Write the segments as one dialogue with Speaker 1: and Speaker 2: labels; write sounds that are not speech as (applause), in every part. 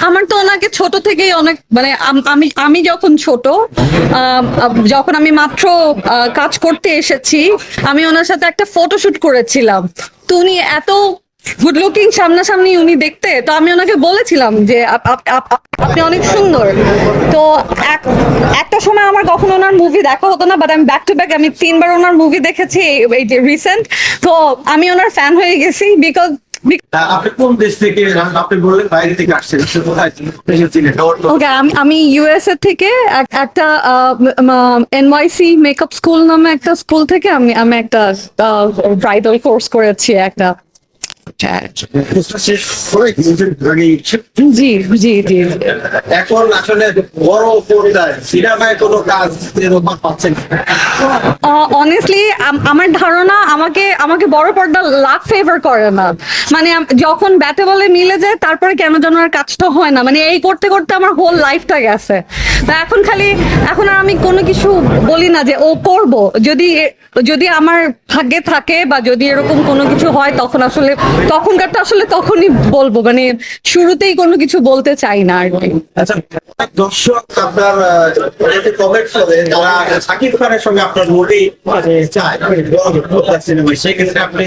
Speaker 1: আমার তো ওনাকে ছোট থেকেই অনেক মানে আমি আমি যখন ছোট যখন আমি মাত্র কাজ করতে এসেছি, আমি ওনার সাথে একটা ফটোশুট করেছিলাম। তো উনি এত গুড লুকিং সামনাসামনি উনি দেখতে, তো আমি ওনাকে বলেছিলাম যে আপ- আপ- আপ- আপ- আপনি অনেক সুন্দর। তো একটা সময় আমার কখনো ওনার মুভি দেখা হতো না বাট আমি ব্যাক টু ব্যাক আমি তিনবার ওনার মুভি দেখেছি এই- রিসেন্ট তো আমি ওনার ফ্যান হয়ে গেছি বিকজ
Speaker 2: আপনি কোন দেশ থেকে আপনি বললেন বাইরে থেকে আসছেন কোথায়? এসেছিলেন
Speaker 1: ওকে আমি আমি ইউএসএ থেকে একটা এনওয়াইসি মেকআপ স্কুল নামে একটা স্কুল থেকে আমি আমি একটা ব্রাইডাল কোর্স করেছি একটা।
Speaker 2: শেষ করে কিছুদিন আগেই
Speaker 1: জি জি জি।
Speaker 2: এখন আসলে বড় পর্দায় সিনেমায় কোনো কাজ পাচ্ছেন
Speaker 1: অনেস্টলি আমার ধারণা আমাকে আমাকে বড় পর্দা লাভ ফেভার করে না। মানে যখন ব্যাটে বলে মিলে যায় তারপরে কেন যেন আর কাজটা হয় না। মানে এই করতে করতে আমার হোল লাইফটা গেছে। তো এখন খালি এখন আর আমি কোনো কিছু বলি না যে ও করব যদি যদি আমার ভাগ্যে থাকে বা যদি এরকম কোনো কিছু হয় তখন আসলে তখনকারটা আসলে তখনই বলব। মানে শুরুতেই কোনো কিছু বলতে চাই না আর কি।
Speaker 2: আচ্ছা দর্শক আপনার কমেন্ট করে যারা সাকিব খানের সঙ্গে আপনার মুভি চায় সেক্ষেত্রে আপনি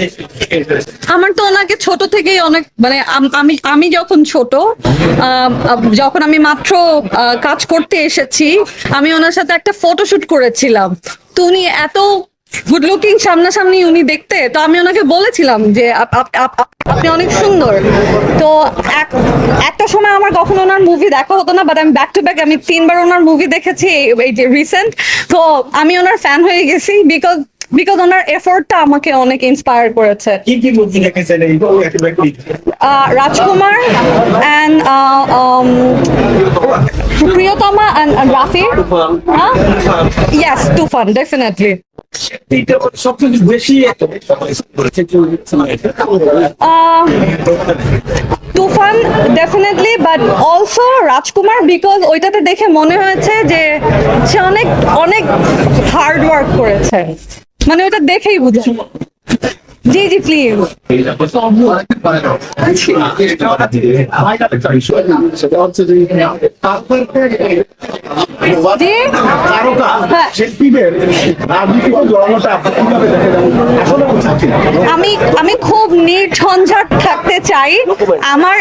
Speaker 1: আমার তো ওনাকে ছোট থেকেই অনেক মানে আমি আমি যখন ছোট যখন আমি মাত্র কাজ করতে এসেছি। আমি ওনার সাথে একটা ফটোশুট করেছিলাম। তো উনি এত গুড লুকিং সামনাসামনি উনি দেখতে তো আমি ওনাকে বলেছিলাম যে আপ- আপ- আপ- আপ- আপনি অনেক সুন্দর। তো এক- একটা সময় আমার কখনো ওনার মুভি দেখা হতো না বাট আমি ব্যাক টু ব্যাক আমি তিনবার ওনার মুভি দেখেছি এই- যে রিসেন্ট তো আমি ওনার ফ্যান হয়ে গেছি বিকজ বিকজ ওনার এফোর্টটা আমাকে অনেক ইন্সপায়ার করেছে।
Speaker 2: কি কি
Speaker 1: Rajkumar and and, Rafi. Huh? Yes, Tufan, definitely. Uh, Tufan definitely but also Rajkumar because ওইটাতে দেখে মনে হয়েছে যে সে অনেক অনেক হার্ড ওয়ার্ক করেছে মানে ওটা দেখেই বুঝে জি জি প্লিজ আমি আমি খুব নির্ঝঞ্ঝাট থাকতে চাই আমার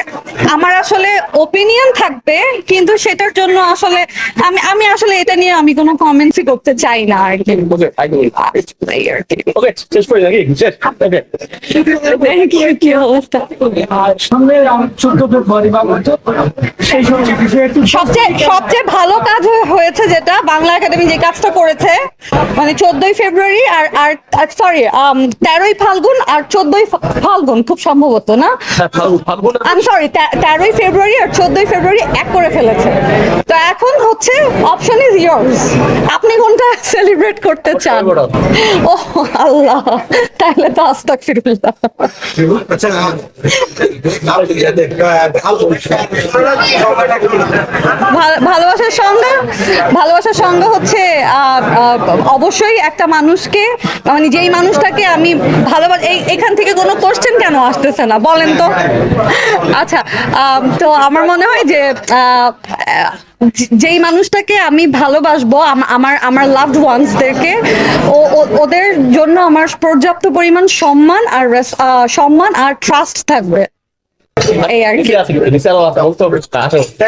Speaker 1: আমার আসলে ওপিনিয়ন থাকবে কিন্তু সেটার জন্য আসলে আমি আমি আসলে এটা নিয়ে আমি কোনো কমেন্টসই করতে চাই না আর কি। কি।
Speaker 3: ওকে শেষ করে নাকি শেষ ওকে
Speaker 1: কি কি অবস্থা সবচেয়ে সবচেয়ে ভালো কাজ হয়েছে যেটা বাংলা একাডেমি যে কাজটা করেছে মানে চোদ্দই ফেব্রুয়ারি আর আর সরি তেরোই ফাল্গুন আর চোদ্দই ফাল্গুন খুব সম্ভবত না? (laughs) সরি তেরোই ফেব্রুয়ারি আর চোদ্দই ফেব্রুয়ারি এক করে ফেলেছে। এখন হচ্ছে অপশন ইজ ইয়ার্স আপনি কোনটা সেলিব্রেট করতে চান? ও আল্লাহ। তাহলে তো আস্তাক ফিরুল্লাহ
Speaker 2: আচ্ছা
Speaker 1: ভালোবাসার সঙ্গে ভালোবাসার সঙ্গে হচ্ছে অবশ্যই একটা মানুষকে মানে যেই মানুষটাকে আমি ভালোবাস এই এখান থেকে কোনো কোশ্চেন কেন আসতেছে না? বলেন তো। আচ্ছা তো আমার মনে হয় যে আহ, যে- যেই মানুষটাকে আমি ভালোবাসবো আমার আমার লাভড ওয়ান্সদেরকে ও ও- ওদের জন্য আমার পর্যাপ্ত পরিমাণ সম্মান আর সম্মান আর ট্রাস্ট থাকবে এই আর কি